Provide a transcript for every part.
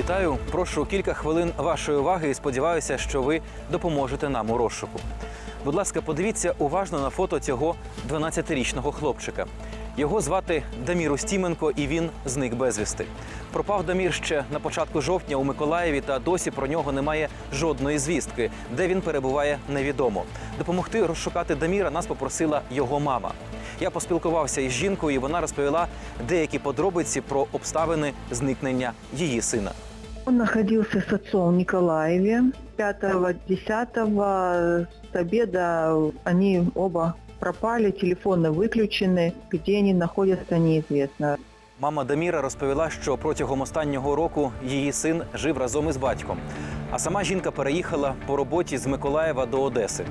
Вітаю, прошу кілька хвилин вашої уваги і сподіваюся, що ви допоможете нам у розшуку. Будь ласка, подивіться уважно на фото цього 12-річного хлопчика. Його звати Дамір Устіменко, і він зник безвісти. Пропав Дамір ще на початку жовтня у Миколаєві, та досі про нього немає жодної звістки. Де він перебуває, невідомо. Допомогти розшукати Даміра нас попросила його мама. Я поспілкувався із жінкою, і вона розповіла деякі подробиці про обставини зникнення її сина. Он находился с отцом в Николаеве. 5-10 с обеда они оба пропали, телефоны выключены. Где они находятся, неизвестно. Мама Даміра розповіла, що протягом останнього року її син жив разом із батьком. А сама жінка переїхала по роботі з Миколаєва до Одеси.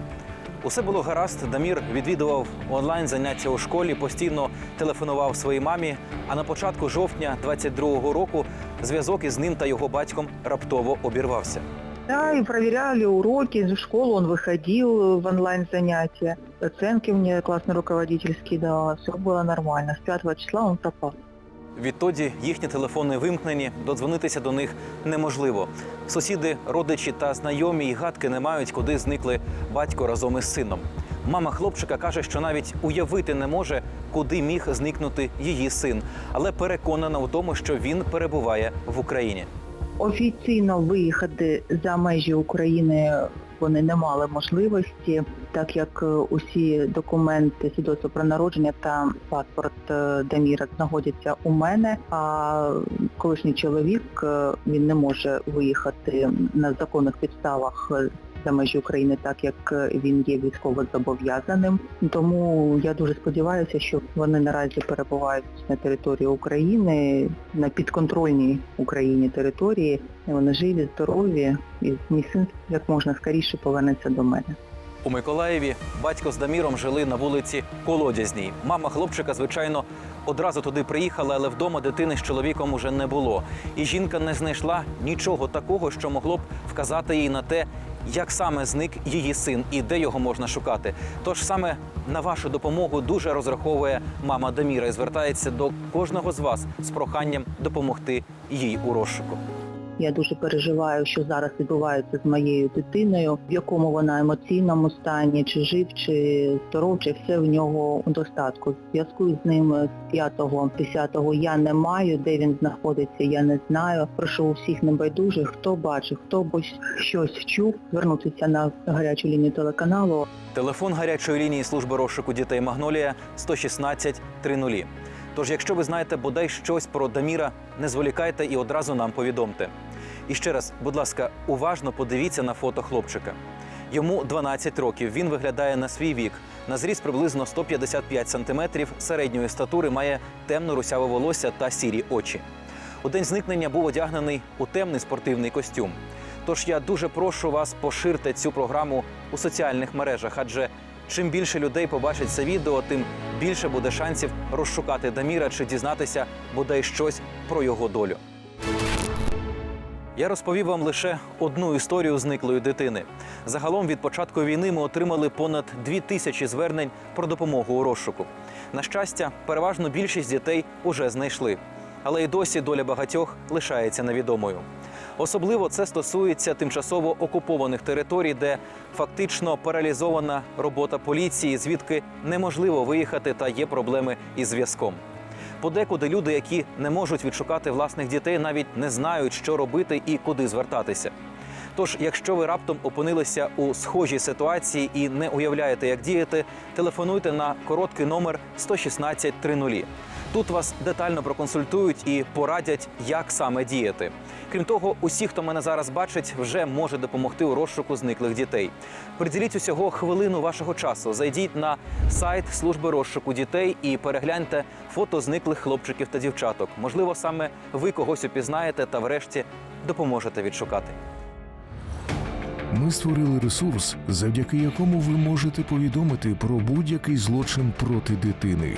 Усе було гаразд. Дамір відвідував онлайн заняття у школі, постійно телефонував своїй мамі. А на початку жовтня 22-го року зв'язок із ним та його батьком раптово обірвався. Да, и проверяли уроки, в школу он выходил в онлайн-занятия. Оценки мне классный руководитель скидывал, все было нормально. С 5 числа он пропал. Відтоді їхні телефони вимкнені, додзвонитися до них неможливо. Сусіди, родичі та знайомі й гадки не мають, куди зникли батько разом із сином. Мама хлопчика каже, що навіть уявити не може, куди міг зникнути її син, але переконана в тому, що він перебуває в Україні. Офіційно виїхати за межі України вони не мали можливості, так як е, усі документи, свідоцтво про народження та паспорт е, Даміра знаходяться у мене. А колишній чоловік е, він не може виїхати на законних підставах за межі України, так як він є військово зобов'язаним. Тому я дуже сподіваюся, що вони наразі перебувають на території України, на підконтрольній Україні території. Вони живі, здорові, і мій син як можна скоріше повернеться до мене. У Миколаєві батько з Даміром жили на вулиці Колодязній. Мама хлопчика, звичайно, одразу туди приїхала, але вдома дитини з чоловіком уже не було. І жінка не знайшла нічого такого, що могло б вказати їй на те, як саме зник її син і де його можна шукати. Тож саме на вашу допомогу дуже розраховує мама Даміра і звертається до кожного з вас з проханням допомогти їй у розшуку. Я дуже переживаю, що зараз відбувається з моєю дитиною, в якому вона емоційному стані, чи жив, чи здоров, чи все в нього у достатку. Зв'язку з ним з 5-го, 10-го я не маю, де він знаходиться, я не знаю. Прошу у всіх небайдужих, хто бачив, хто бо щось чув, звернутися на гарячу лінію телеканалу. Телефон гарячої лінії служби розшуку дітей Магнолія 116 30. Тож, якщо ви знаєте бодай щось про Даміра, не зволікайте і одразу нам повідомте. І ще раз, будь ласка, уважно подивіться на фото хлопчика. Йому 12 років. Він виглядає на свій вік. На зріст приблизно 155 сантиметрів, середньої статури має темно русяве волосся та сірі очі. У день зникнення був одягнений у темний спортивний костюм. Тож я дуже прошу вас поширте цю програму у соціальних мережах, адже чим більше людей побачить це відео, тим більше буде шансів розшукати Даміра чи дізнатися бодай щось про його долю. Я розповів вам лише одну історію зниклої дитини. Загалом від початку війни ми отримали понад дві тисячі звернень про допомогу у розшуку. На щастя, переважно більшість дітей уже знайшли, але й досі доля багатьох лишається невідомою. Особливо це стосується тимчасово окупованих територій, де фактично паралізована робота поліції, звідки неможливо виїхати та є проблеми із зв'язком. Подекуди люди, які не можуть відшукати власних дітей, навіть не знають, що робити і куди звертатися. Тож, якщо ви раптом опинилися у схожій ситуації і не уявляєте, як діяти, телефонуйте на короткий номер 116 30. Тут вас детально проконсультують і порадять, як саме діяти. Крім того, усі, хто мене зараз бачить, вже може допомогти у розшуку зниклих дітей. Приділіть усього хвилину вашого часу. Зайдіть на сайт служби розшуку дітей і перегляньте фото зниклих хлопчиків та дівчаток. Можливо, саме ви когось упізнаєте та врешті допоможете відшукати. Ми створили ресурс, завдяки якому ви можете повідомити про будь-який злочин проти дитини.